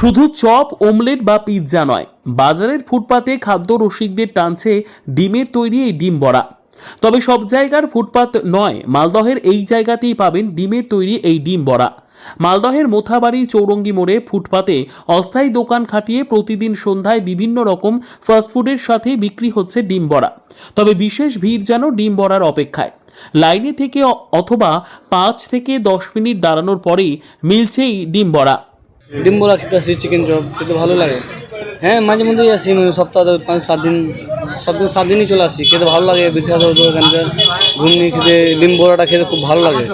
শুধু chop omelette বা pizza নয়, বাজারের ফুটপাতে খাদ্য রসিকদের টানছে ডিমের তৈরি এই ডিম বড়া। তবে সব জায়গার ফুটপাত নয়, মালদহের এই জায়গাতেই পাবেন ডিমের তৈরি এই ডিম বড়া। মালদহের মোথাবাড়ি চৌরঙ্গি মোড়ে ফুটপাতে অস্থায়ী দোকান খাটিয়ে প্রতিদিন সন্ধ্যায় বিভিন্ন রকম ফাস্টফুডের সাথে বিক্রি হচ্ছে ডিম বড়া। তবে বিশেষ ভিড় যেন ডিম বড়ার অপেক্ষায়। লাইনে থেকে অথবা পাঁচ থেকে দশ মিনিট দাঁড়ানোর পরেই মিলছেই ডিম বড়া। ডিম খেতে আসি চিকেন চপ খেতে ভালো লাগে। হ্যাঁ মাঝে মধ্যেই আসি মানে সপ্তাহে পাঁচ, সাত দিন সব দিন, সাত দিনই চলে আসি, খেতে ভালো লাগে, বিখ্যাত হতো এখানকার ঘুমনি খেতে, ডিম বড়াটা খেতে খুব ভালো লাগে।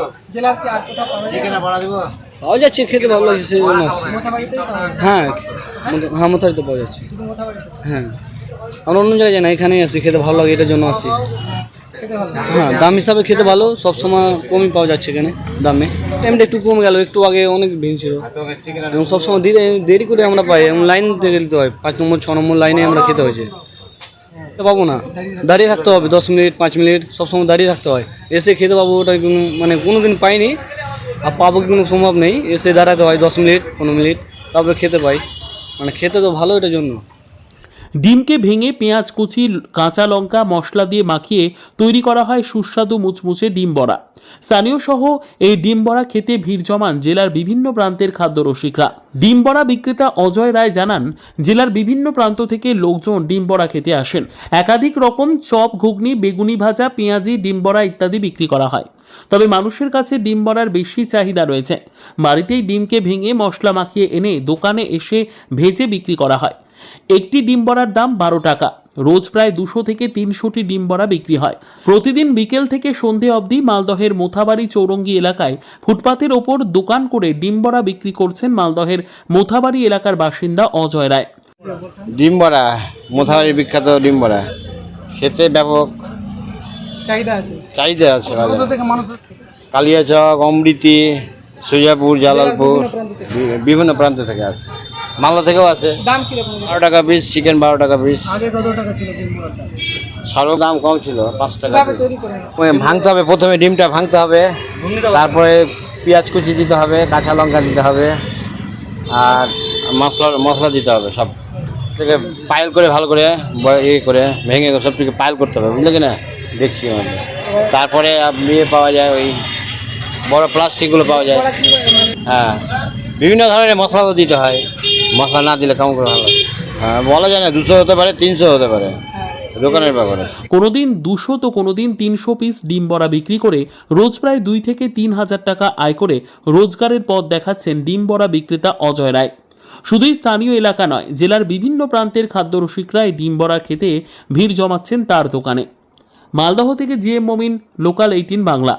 পাওয়া যাচ্ছে, খেতে ভালো লাগছে, সেই জন্য আসছি হ্যাঁ হ্যাঁ মোথারিতে পাওয়া যাচ্ছে। হ্যাঁ আমরা অন্য জায়গায় যাই না, এখানেই আসি, খেতে ভালো লাগে, এটার জন্য আসি। হ্যাঁ দাম হিসাবে খেতে ভালো, সব সময় কমই পাওয়া যাচ্ছে এখানে, দামে। এমনি একটু কমে গেল, একটু আগে অনেক ভিড় ছিল। এবং সবসময় দিতে দেরি করে আমরা পাই, এবং লাইন থেকে নিতে হয়, পাঁচ নম্বর, ছ নম্বর লাইনে আমরা খেতে হয়েছে। তো পাবো না, দাঁড়িয়ে থাকতে হবে, দশ মিনিট, পাঁচ মিনিট সবসময় দাঁড়িয়ে থাকতে হয়। এসে খেতে পাবো, ওটা কোনো মানে কোনো দিন পাইনি, আর পাবো কোনো সম্ভব নেই, এসে দাঁড়াতে হয় দশ মিনিট, পনেরো মিনিট, তারপরে খেতে পাই। মানে খেতে তো ভালো এটার জন্য। ডিমকে ভেঙে পেঁয়াজ, কুচি, কাঁচা লঙ্কা, মশলা দিয়ে মাখিয়ে তৈরি করা হয় সুস্বাদু মুচমুচে ডিম বড়া। স্থানীয় সহ এই ডিম বড়া খেতে ভিড় জমান জেলার বিভিন্ন প্রান্তের খাদ্য রসিকরা। ডিম বড়া বিক্রেতা অজয় রায় জানান, জেলার বিভিন্ন প্রান্ত থেকে লোকজন ডিম বড়া খেতে আসেন। একাধিক রকম চপ, ঘুগনি, বেগুনি ভাজা, পেঁয়াজি, ডিম বড়া ইত্যাদি বিক্রি করা হয়। তবে মানুষের কাছে ডিম বড়ার বেশি চাহিদা রয়েছে। বাড়িতেই ডিমকে ভেঙে মশলা মাখিয়ে এনে দোকানে এসে ভেজে বিক্রি করা হয়। একটি ডিম বড়ার দাম বারো টাকা। রোজ প্রায় দুশো থেকে তিনশোটি ডিম বড়া বিক্রি হয়। প্রতিদিন বিকেল থেকে সন্ধে অবধি মালদহের মোথাবাড়ি চৌরঙ্গি এলাকায় ফুটপাতের ওপর দোকান করে ডিম বড়া বিক্রি করছেন মালদহের মোথাবাড়ি এলাকার বাসিন্দা অজয় রায়। ডিম বড়া মোথাবাড়ির বিখ্যাত ডিম বড়া। খেতে ব্যাপক চাহিদা আছে? চাহিদা আছে বাজারে। থেকে মানুষ কালিয়াচক অমৃতি সুজাপুর জালালপুর বিভিন্ন প্রান্ত থেকে আসে। মালদা থেকেও আসে দাম কীরকম? বারো টাকা পিস চিকেন বারো টাকা পিস আগে কত টাকা ছিল ডিম দাম কম ছিল পাঁচ টাকা ভাঙতে হবে প্রথমে ডিমটা ভাঙতে হবে তারপরে পেঁয়াজ কুচি দিতে হবে কাঁচা লঙ্কা দিতে হবে আর মশলা মশলা দিতে হবে সব। থেকে পাইল করে ভালো করে ইয়ে করে ভেঙে সব থেকে পাইল করতে হবে বুঝলে কি না দেখছি আমাদের। তারপরে ইয়ে পাওয়া যায় ওই বড় প্লাস্টিকগুলো পাওয়া যায়। হ্যাঁ। বিভিন্ন ধরনের মশলাও দিতে হয়। মশলা না দিলে কেমন করে ভালো? হ্যাঁ বলা যায় না, দুশো হতে পারে, তিনশো হতে পারে। দোকানের ব্যাপারে। কোনোদিন দুশো তো কোনোদিন তিনশো পিস ডিম বড়া বিক্রি করে রোজ প্রায় দুই থেকে তিন হাজার টাকা আয় করে রোজগারের পথ দেখাচ্ছেন ডিম বড়া বিক্রেতা অজয় রায়। শুধুই স্থানীয় এলাকা নয়, জেলার বিভিন্ন প্রান্তের খাদ্য রসিকরা ডিম বড়া খেতে ভিড় জমাচ্ছেন তার দোকানে। মালদহ থেকে G M Momin local eighteen Bangla.